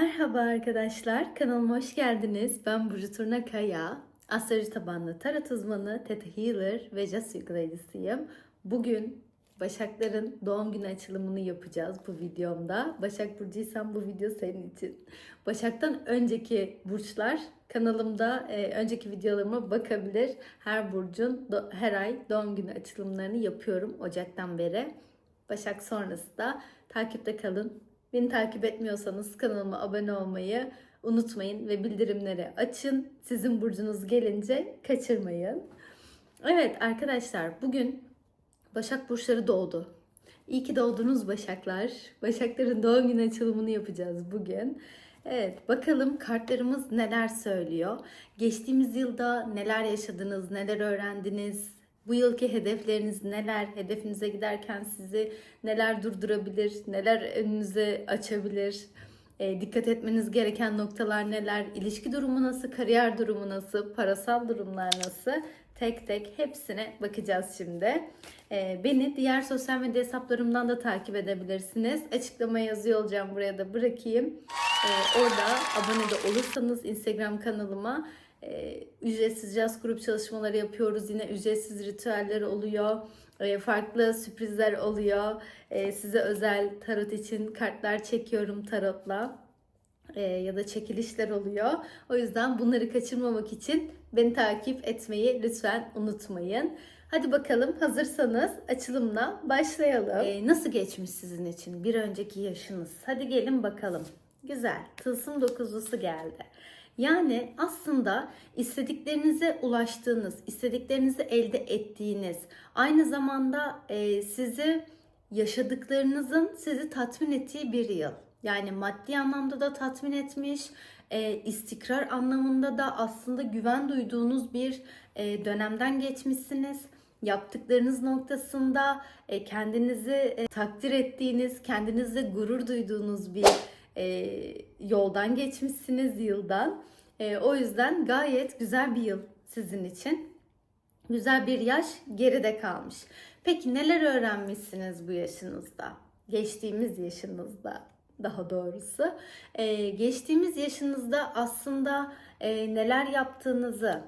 Merhaba arkadaşlar, kanalıma hoş geldiniz. Ben Burcu Turna Kaya, astroloji tabanlı tarot uzmanı, Theta Healer ve Jazz uygulayıcısıyım. Bugün Başakların doğum günü açılımını yapacağız bu videomda. Başak Burcuysan bu video senin için. Başak'tan önceki burçlar kanalımda e, önceki videolarıma bakabilir. Her burcun do- her ay doğum günü açılımlarını yapıyorum Ocak'tan beri. Başak sonrası da takipte kalın. Beni takip etmiyorsanız kanalıma abone olmayı unutmayın ve bildirimleri açın. Sizin burcunuz gelince kaçırmayın. Evet arkadaşlar bugün Başak burçları doğdu. İyi ki doğdunuz Başaklar. Başakların doğum günü açılımını yapacağız bugün. Evet bakalım kartlarımız neler söylüyor. Geçtiğimiz yılda neler yaşadınız, neler öğrendiniz, bu yılki hedefleriniz neler? Hedefinize giderken sizi neler durdurabilir? Neler önünüze açabilir? E, dikkat etmeniz gereken noktalar neler? İlişki durumu nasıl? Kariyer durumu nasıl? Parasal durumlar nasıl? Tek tek hepsine bakacağız şimdi. E, beni diğer sosyal medya hesaplarımdan da takip edebilirsiniz. Açıklamaya yazıyor olacağım buraya da bırakayım. E, orada abone de olursanız Instagram kanalıma e, ücretsiz jazz grup çalışmaları yapıyoruz. Yine ücretsiz ritüeller oluyor. E, farklı sürprizler oluyor. E, size özel tarot için kartlar çekiyorum tarotla. E, ya da çekilişler oluyor. O yüzden bunları kaçırmamak için beni takip etmeyi lütfen unutmayın. Hadi bakalım hazırsanız açılımla başlayalım. E, nasıl geçmiş sizin için bir önceki yaşınız? Hadi gelin bakalım. Güzel. Tılsım dokuzlusu geldi. Yani aslında istediklerinize ulaştığınız, istediklerinizi elde ettiğiniz, aynı zamanda e, sizi yaşadıklarınızın sizi tatmin ettiği bir yıl. Yani maddi anlamda da tatmin etmiş, e, istikrar anlamında da aslında güven duyduğunuz bir e, dönemden geçmişsiniz. Yaptıklarınız noktasında kendinizi takdir ettiğiniz, kendinizle gurur duyduğunuz bir e, yoldan geçmişsiniz yıldan. E, o yüzden gayet güzel bir yıl sizin için. Güzel bir yaş geride kalmış. Peki neler öğrenmişsiniz bu yaşınızda? Geçtiğimiz yaşınızda daha doğrusu. E, geçtiğimiz yaşınızda aslında e, neler yaptığınızı,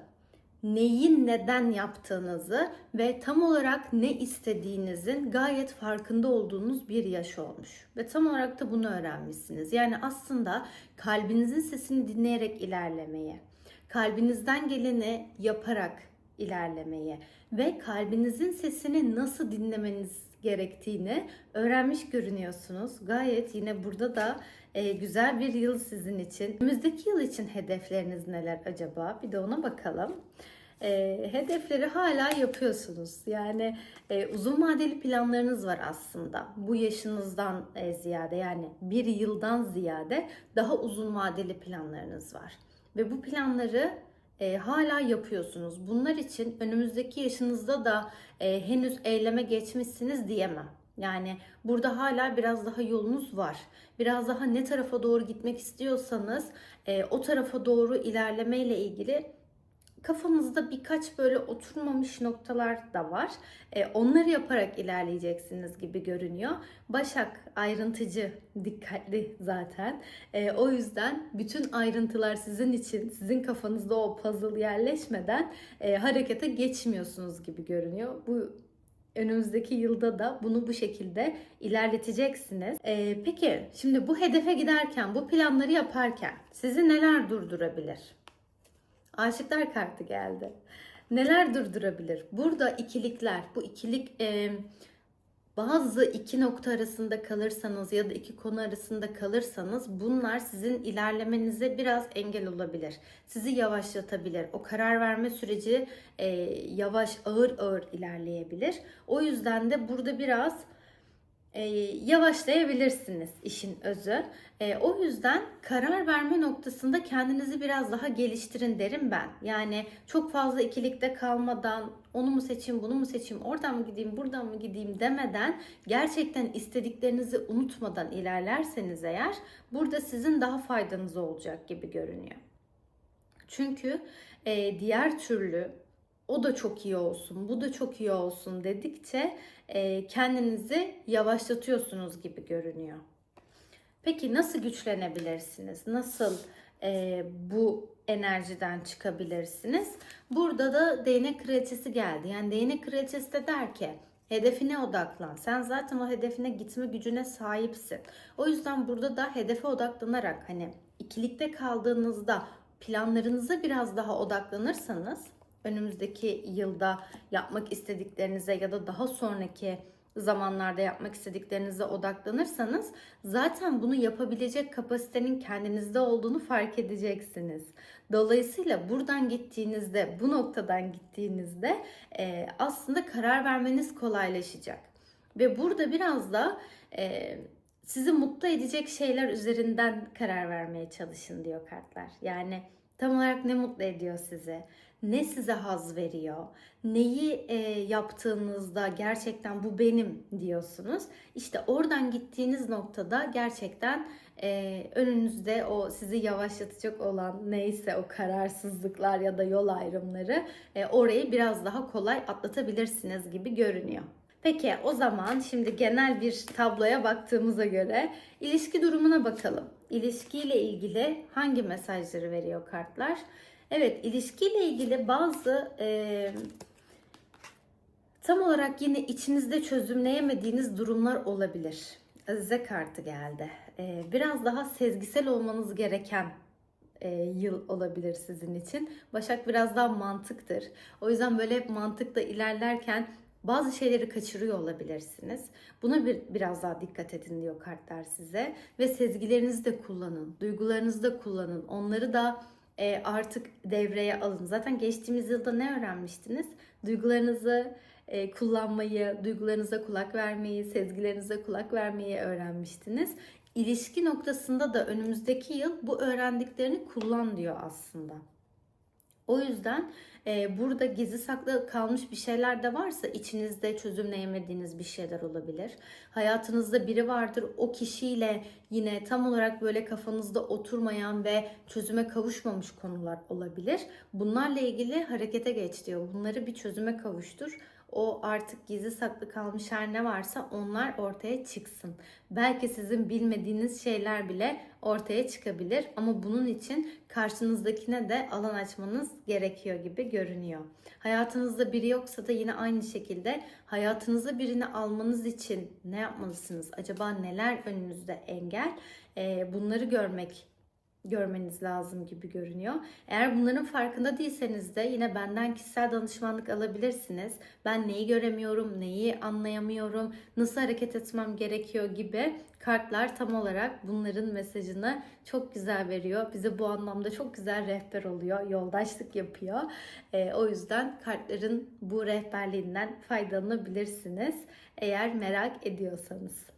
neyin neden yaptığınızı ve tam olarak ne istediğinizin gayet farkında olduğunuz bir yaş olmuş. Ve tam olarak da bunu öğrenmişsiniz. Yani aslında kalbinizin sesini dinleyerek ilerlemeye, kalbinizden geleni yaparak ilerlemeye ve kalbinizin sesini nasıl dinlemeniz gerektiğini öğrenmiş görünüyorsunuz. Gayet yine burada da e, güzel bir yıl sizin için. Önümüzdeki yıl için hedefleriniz neler acaba? Bir de ona bakalım. E, hedefleri hala yapıyorsunuz. Yani e, uzun vadeli planlarınız var aslında. Bu yaşınızdan e, ziyade yani bir yıldan ziyade daha uzun vadeli planlarınız var. Ve bu planları e, hala yapıyorsunuz. Bunlar için önümüzdeki yaşınızda da e, henüz eyleme geçmişsiniz diyemem. Yani burada hala biraz daha yolunuz var. Biraz daha ne tarafa doğru gitmek istiyorsanız e, o tarafa doğru ilerlemeyle ilgili kafanızda birkaç böyle oturmamış noktalar da var. E, onları yaparak ilerleyeceksiniz gibi görünüyor. Başak ayrıntıcı, dikkatli zaten. E, o yüzden bütün ayrıntılar sizin için, sizin kafanızda o puzzle yerleşmeden e, harekete geçmiyorsunuz gibi görünüyor. Bu önümüzdeki yılda da bunu bu şekilde ilerleteceksiniz. E, peki şimdi bu hedefe giderken, bu planları yaparken sizi neler durdurabilir? Aşıklar kartı geldi. Neler durdurabilir? Burada ikilikler, bu ikilik e, bazı iki nokta arasında kalırsanız ya da iki konu arasında kalırsanız bunlar sizin ilerlemenize biraz engel olabilir. Sizi yavaşlatabilir. O karar verme süreci e, yavaş, ağır ağır ilerleyebilir. O yüzden de burada biraz e, yavaşlayabilirsiniz işin özü. E, o yüzden karar verme noktasında kendinizi biraz daha geliştirin derim ben. Yani çok fazla ikilikte kalmadan onu mu seçeyim, bunu mu seçeyim, oradan mı gideyim, buradan mı gideyim demeden gerçekten istediklerinizi unutmadan ilerlerseniz eğer burada sizin daha faydanız olacak gibi görünüyor. Çünkü e, diğer türlü o da çok iyi olsun, bu da çok iyi olsun dedikçe e, kendinizi yavaşlatıyorsunuz gibi görünüyor. Peki nasıl güçlenebilirsiniz? Nasıl e, bu enerjiden çıkabilirsiniz? Burada da değnek kraliçesi geldi. Yani değnek kraliçesi de der ki hedefine odaklan. Sen zaten o hedefine gitme gücüne sahipsin. O yüzden burada da hedefe odaklanarak hani ikilikte kaldığınızda planlarınıza biraz daha odaklanırsanız önümüzdeki yılda yapmak istediklerinize ya da daha sonraki zamanlarda yapmak istediklerinize odaklanırsanız zaten bunu yapabilecek kapasitenin kendinizde olduğunu fark edeceksiniz. Dolayısıyla buradan gittiğinizde, bu noktadan gittiğinizde e, aslında karar vermeniz kolaylaşacak. Ve burada biraz da e, sizi mutlu edecek şeyler üzerinden karar vermeye çalışın diyor kartlar. Yani tam olarak ne mutlu ediyor sizi? Ne size haz veriyor? Neyi e, yaptığınızda gerçekten bu benim diyorsunuz. İşte oradan gittiğiniz noktada gerçekten e, önünüzde o sizi yavaşlatacak olan neyse o kararsızlıklar ya da yol ayrımları e, orayı biraz daha kolay atlatabilirsiniz gibi görünüyor. Peki o zaman şimdi genel bir tabloya baktığımıza göre ilişki durumuna bakalım. İlişkiyle ilgili hangi mesajları veriyor kartlar? Evet ilişkiyle ilgili bazı e, tam olarak yine içinizde çözümleyemediğiniz durumlar olabilir. Azize kartı geldi. E, biraz daha sezgisel olmanız gereken e, yıl olabilir sizin için. Başak biraz daha mantıktır. O yüzden böyle hep mantıkla ilerlerken bazı şeyleri kaçırıyor olabilirsiniz. Buna bir biraz daha dikkat edin diyor kartlar size ve sezgilerinizi de kullanın, duygularınızı da kullanın. Onları da e, artık devreye alın. Zaten geçtiğimiz yılda ne öğrenmiştiniz? Duygularınızı e, kullanmayı, duygularınıza kulak vermeyi, sezgilerinize kulak vermeyi öğrenmiştiniz. İlişki noktasında da önümüzdeki yıl bu öğrendiklerini kullan diyor aslında. O yüzden e, burada gizli saklı kalmış bir şeyler de varsa içinizde çözümleyemediğiniz bir şeyler olabilir. Hayatınızda biri vardır o kişiyle yine tam olarak böyle kafanızda oturmayan ve çözüme kavuşmamış konular olabilir. Bunlarla ilgili harekete geç diyor. Bunları bir çözüme kavuştur o artık gizli saklı kalmış her ne varsa onlar ortaya çıksın. Belki sizin bilmediğiniz şeyler bile ortaya çıkabilir ama bunun için karşınızdakine de alan açmanız gerekiyor gibi görünüyor. Hayatınızda biri yoksa da yine aynı şekilde hayatınıza birini almanız için ne yapmalısınız? Acaba neler önünüzde engel? Ee, bunları görmek görmeniz lazım gibi görünüyor. Eğer bunların farkında değilseniz de yine benden kişisel danışmanlık alabilirsiniz. Ben neyi göremiyorum, neyi anlayamıyorum, nasıl hareket etmem gerekiyor gibi kartlar tam olarak bunların mesajını çok güzel veriyor. Bize bu anlamda çok güzel rehber oluyor, yoldaşlık yapıyor. E, o yüzden kartların bu rehberliğinden faydalanabilirsiniz eğer merak ediyorsanız.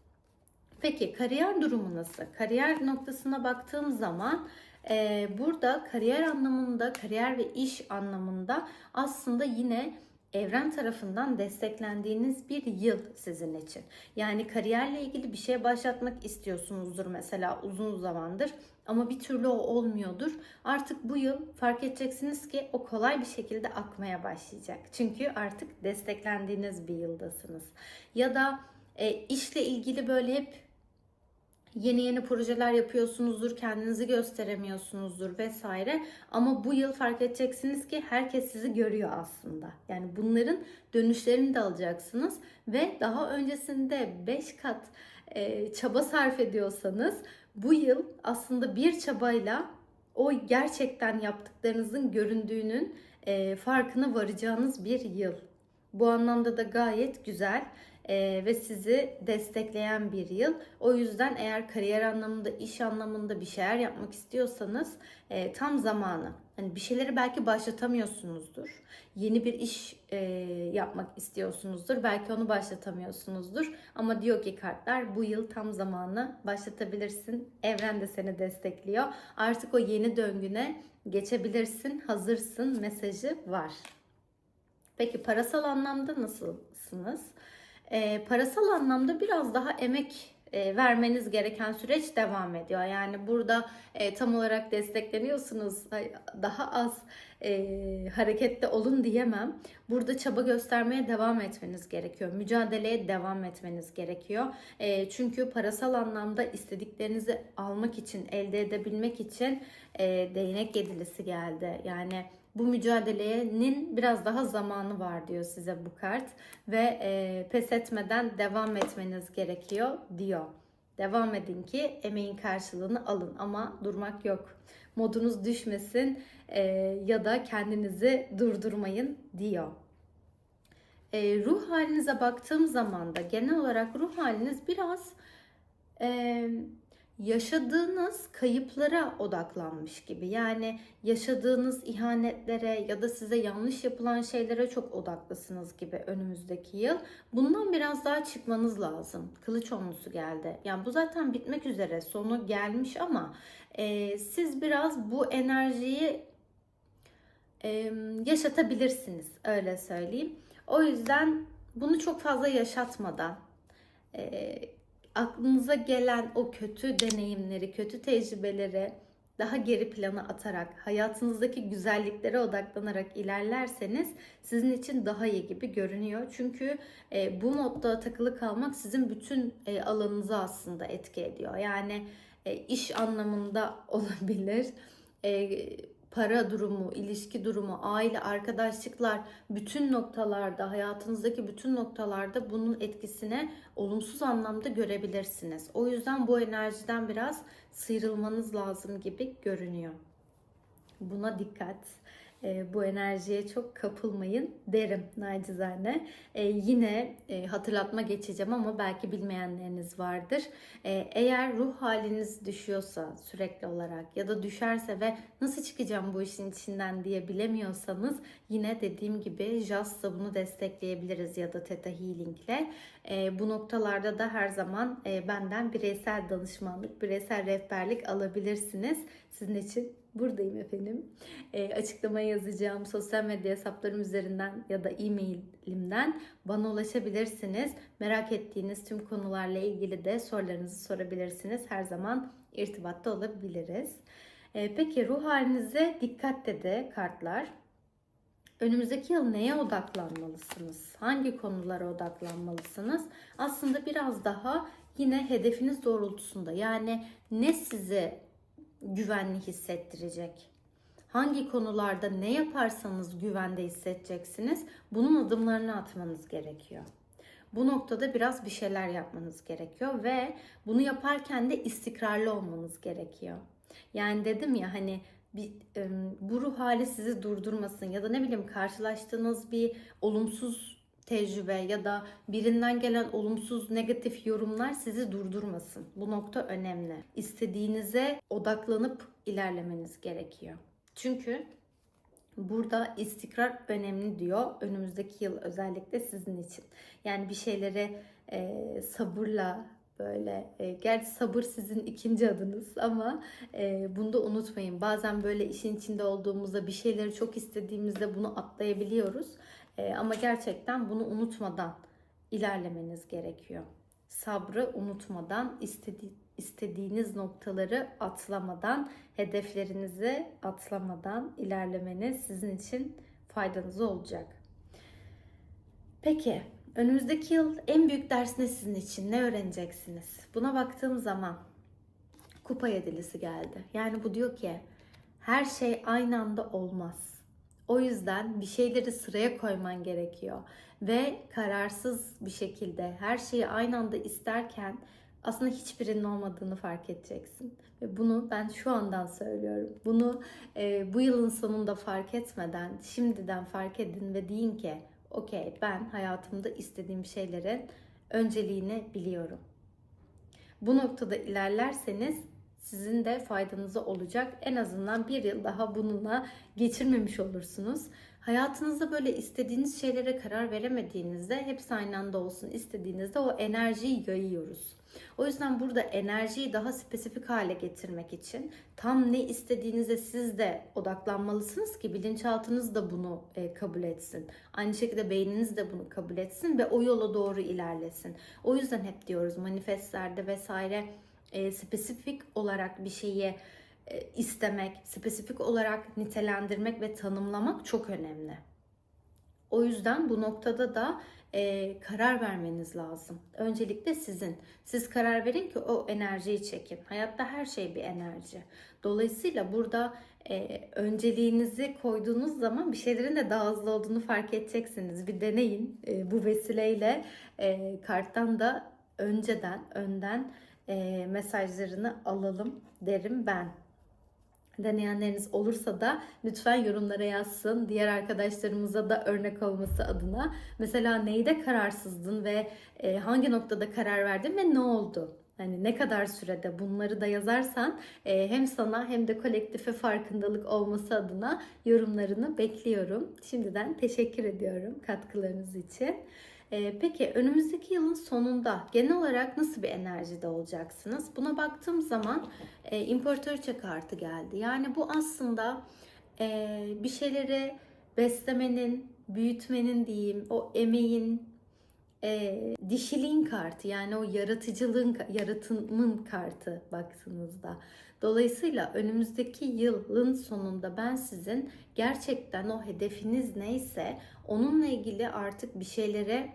Peki kariyer durumu nasıl? Kariyer noktasına baktığım zaman e, burada kariyer anlamında, kariyer ve iş anlamında aslında yine evren tarafından desteklendiğiniz bir yıl sizin için. Yani kariyerle ilgili bir şey başlatmak istiyorsunuzdur mesela uzun zamandır ama bir türlü o olmuyordur. Artık bu yıl fark edeceksiniz ki o kolay bir şekilde akmaya başlayacak. Çünkü artık desteklendiğiniz bir yıldasınız. Ya da e, işle ilgili böyle hep yeni yeni projeler yapıyorsunuzdur, kendinizi gösteremiyorsunuzdur vesaire. Ama bu yıl fark edeceksiniz ki herkes sizi görüyor aslında. Yani bunların dönüşlerini de alacaksınız ve daha öncesinde 5 kat e, çaba sarf ediyorsanız bu yıl aslında bir çabayla o gerçekten yaptıklarınızın göründüğünün e, farkına varacağınız bir yıl. Bu anlamda da gayet güzel e, ve sizi destekleyen bir yıl. O yüzden eğer kariyer anlamında, iş anlamında bir şeyler yapmak istiyorsanız e, tam zamanı. Hani bir şeyleri belki başlatamıyorsunuzdur. Yeni bir iş e, yapmak istiyorsunuzdur. Belki onu başlatamıyorsunuzdur. Ama diyor ki kartlar bu yıl tam zamanı başlatabilirsin. Evren de seni destekliyor. Artık o yeni döngüne geçebilirsin. Hazırsın mesajı var. Peki parasal anlamda nasılsınız? E, parasal anlamda biraz daha emek e, vermeniz gereken süreç devam ediyor. Yani burada e, tam olarak destekleniyorsunuz. Daha az e, hareketli olun diyemem. Burada çaba göstermeye devam etmeniz gerekiyor. Mücadeleye devam etmeniz gerekiyor. E, çünkü parasal anlamda istediklerinizi almak için, elde edebilmek için e, değnek yedilisi geldi. Yani bu mücadelenin biraz daha zamanı var diyor size bu kart ve e, pes etmeden devam etmeniz gerekiyor diyor. Devam edin ki emeğin karşılığını alın ama durmak yok. Modunuz düşmesin e, ya da kendinizi durdurmayın diyor. E, ruh halinize baktığım zaman da genel olarak ruh haliniz biraz e, yaşadığınız kayıplara odaklanmış gibi. Yani yaşadığınız ihanetlere ya da size yanlış yapılan şeylere çok odaklısınız gibi önümüzdeki yıl. Bundan biraz daha çıkmanız lazım. Kılıç onlusu geldi. Yani bu zaten bitmek üzere. Sonu gelmiş ama e, siz biraz bu enerjiyi e, yaşatabilirsiniz. Öyle söyleyeyim. O yüzden bunu çok fazla yaşatmadan e, aklınıza gelen o kötü deneyimleri, kötü tecrübeleri daha geri plana atarak, hayatınızdaki güzelliklere odaklanarak ilerlerseniz sizin için daha iyi gibi görünüyor. Çünkü e, bu modda takılı kalmak sizin bütün e, alanınızı aslında etki ediyor. Yani e, iş anlamında olabilir, e, para durumu, ilişki durumu, aile, arkadaşlıklar bütün noktalarda, hayatınızdaki bütün noktalarda bunun etkisine olumsuz anlamda görebilirsiniz. O yüzden bu enerjiden biraz sıyrılmanız lazım gibi görünüyor. Buna dikkat. E, bu enerjiye çok kapılmayın derim nacizane. E, yine e, hatırlatma geçeceğim ama belki bilmeyenleriniz vardır. E, eğer ruh haliniz düşüyorsa sürekli olarak ya da düşerse ve nasıl çıkacağım bu işin içinden diye bilemiyorsanız yine dediğim gibi JAS'la bunu destekleyebiliriz ya da Theta Healing ile. E, bu noktalarda da her zaman e, benden bireysel danışmanlık, bireysel rehberlik alabilirsiniz. Sizin için buradayım efendim. E, açıklamaya yazacağım sosyal medya hesaplarım üzerinden ya da e-mailimden bana ulaşabilirsiniz. Merak ettiğiniz tüm konularla ilgili de sorularınızı sorabilirsiniz. Her zaman irtibatta olabiliriz. E, peki ruh halinize dikkat dedi kartlar. Önümüzdeki yıl neye odaklanmalısınız? Hangi konulara odaklanmalısınız? Aslında biraz daha yine hedefiniz doğrultusunda. Yani ne sizi güvenli hissettirecek? Hangi konularda ne yaparsanız güvende hissedeceksiniz? Bunun adımlarını atmanız gerekiyor. Bu noktada biraz bir şeyler yapmanız gerekiyor ve bunu yaparken de istikrarlı olmanız gerekiyor. Yani dedim ya hani bir, bu ruh hali sizi durdurmasın ya da ne bileyim karşılaştığınız bir olumsuz tecrübe ya da birinden gelen olumsuz negatif yorumlar sizi durdurmasın. Bu nokta önemli. İstediğinize odaklanıp ilerlemeniz gerekiyor. Çünkü burada istikrar önemli diyor. Önümüzdeki yıl özellikle sizin için. Yani bir şeylere e, sabırla böyle e, gerçi sabır sizin ikinci adınız ama e, bunu da unutmayın. Bazen böyle işin içinde olduğumuzda bir şeyleri çok istediğimizde bunu atlayabiliyoruz. E, ama gerçekten bunu unutmadan ilerlemeniz gerekiyor. Sabrı unutmadan, istedi, istediğiniz noktaları atlamadan, hedeflerinizi atlamadan ilerlemeniz sizin için faydanız olacak. Peki, önümüzdeki yıl en büyük ders ne sizin için? Ne öğreneceksiniz? Buna baktığım zaman kupa yedilisi geldi. Yani bu diyor ki her şey aynı anda olmaz. O yüzden bir şeyleri sıraya koyman gerekiyor. Ve kararsız bir şekilde her şeyi aynı anda isterken aslında hiçbirinin olmadığını fark edeceksin. Ve bunu ben şu andan söylüyorum. Bunu e, bu yılın sonunda fark etmeden şimdiden fark edin ve deyin ki okey ben hayatımda istediğim şeylerin önceliğini biliyorum. Bu noktada ilerlerseniz sizin de faydanıza olacak. En azından bir yıl daha bununla geçirmemiş olursunuz. Hayatınızda böyle istediğiniz şeylere karar veremediğinizde hepsi aynı anda olsun istediğinizde o enerjiyi yayıyoruz. O yüzden burada enerjiyi daha spesifik hale getirmek için tam ne istediğinize siz de odaklanmalısınız ki bilinçaltınız da bunu e, kabul etsin. Aynı şekilde beyniniz de bunu kabul etsin ve o yola doğru ilerlesin. O yüzden hep diyoruz manifestlerde vesaire e, spesifik olarak bir şeyi e, istemek, spesifik olarak nitelendirmek ve tanımlamak çok önemli. O yüzden bu noktada da e, karar vermeniz lazım. Öncelikle sizin. Siz karar verin ki o enerjiyi çekin. Hayatta her şey bir enerji. Dolayısıyla burada e, önceliğinizi koyduğunuz zaman bir şeylerin de daha hızlı olduğunu fark edeceksiniz. Bir deneyin. E, bu vesileyle e, karttan da önceden, önden e, mesajlarını alalım derim ben. Deneyenleriniz olursa da lütfen yorumlara yazsın. Diğer arkadaşlarımıza da örnek olması adına. Mesela neyde kararsızdın ve e, hangi noktada karar verdin ve ne oldu? Hani ne kadar sürede bunları da yazarsan e, hem sana hem de kolektife farkındalık olması adına yorumlarını bekliyorum. Şimdiden teşekkür ediyorum katkılarınız için. Ee, peki önümüzdeki yılın sonunda genel olarak nasıl bir enerjide olacaksınız? Buna baktığım zaman e, imparatoriçe kartı geldi. Yani bu aslında e, bir şeyleri beslemenin, büyütmenin diyeyim, o emeğin, e, dişiliğin kartı yani o yaratıcılığın, yaratımın kartı baktığınızda. Dolayısıyla önümüzdeki yılın sonunda ben sizin gerçekten o hedefiniz neyse onunla ilgili artık bir şeylere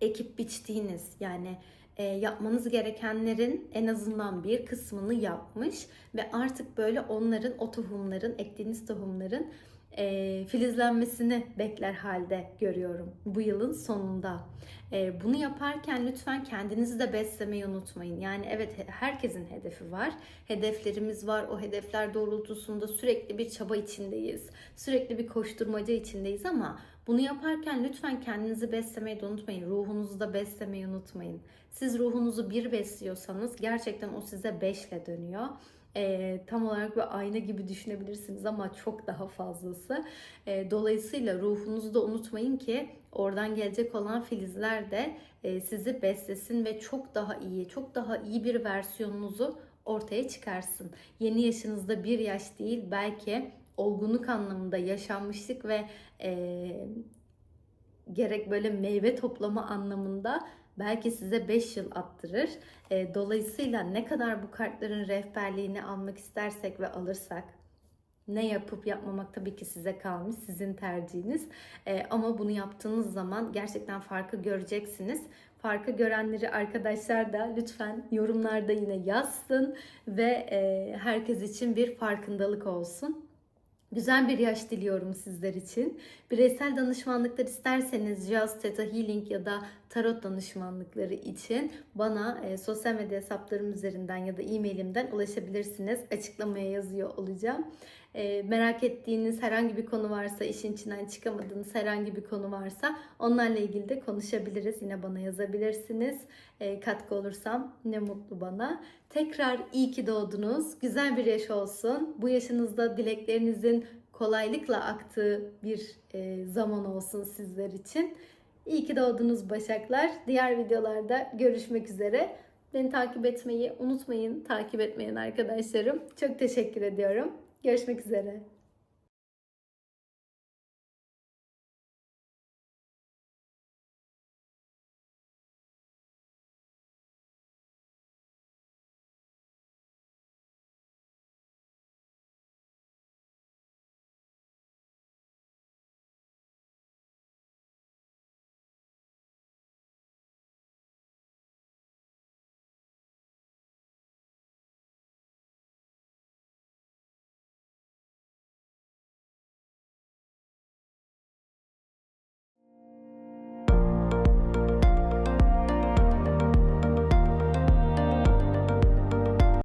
ekip biçtiğiniz yani e, yapmanız gerekenlerin en azından bir kısmını yapmış ve artık böyle onların o tohumların ektiğiniz tohumların e, filizlenmesini bekler halde görüyorum bu yılın sonunda. E, bunu yaparken lütfen kendinizi de beslemeyi unutmayın. Yani evet herkesin hedefi var. Hedeflerimiz var. O hedefler doğrultusunda sürekli bir çaba içindeyiz. Sürekli bir koşturmaca içindeyiz ama bunu yaparken lütfen kendinizi beslemeyi de unutmayın. Ruhunuzu da beslemeyi unutmayın. Siz ruhunuzu bir besliyorsanız gerçekten o size beşle dönüyor e, tam olarak bir ayna gibi düşünebilirsiniz ama çok daha fazlası. E, dolayısıyla ruhunuzu da unutmayın ki oradan gelecek olan filizler de e, sizi beslesin ve çok daha iyi, çok daha iyi bir versiyonunuzu ortaya çıkarsın. Yeni yaşınızda bir yaş değil belki olgunluk anlamında yaşanmışlık ve e, gerek böyle meyve toplama anlamında belki size 5 yıl attırır. E, dolayısıyla ne kadar bu kartların rehberliğini almak istersek ve alırsak ne yapıp yapmamak tabii ki size kalmış, sizin tercihiniz. E, ama bunu yaptığınız zaman gerçekten farkı göreceksiniz. Farkı görenleri arkadaşlar da lütfen yorumlarda yine yazsın ve e, herkes için bir farkındalık olsun. Güzel bir yaş diliyorum sizler için. Bireysel danışmanlıklar isterseniz Jazz Theta Healing ya da tarot danışmanlıkları için bana e, sosyal medya hesaplarım üzerinden ya da e-mailimden ulaşabilirsiniz. Açıklamaya yazıyor olacağım. E, merak ettiğiniz herhangi bir konu varsa, işin içinden çıkamadığınız herhangi bir konu varsa onlarla ilgili de konuşabiliriz. Yine bana yazabilirsiniz. E, katkı olursam ne mutlu bana. Tekrar iyi ki doğdunuz. Güzel bir yaş olsun. Bu yaşınızda dileklerinizin kolaylıkla aktığı bir e, zaman olsun sizler için. İyi ki doğdunuz Başaklar. Diğer videolarda görüşmek üzere. Beni takip etmeyi unutmayın. Takip etmeyen arkadaşlarım. Çok teşekkür ediyorum. Görüşmek üzere.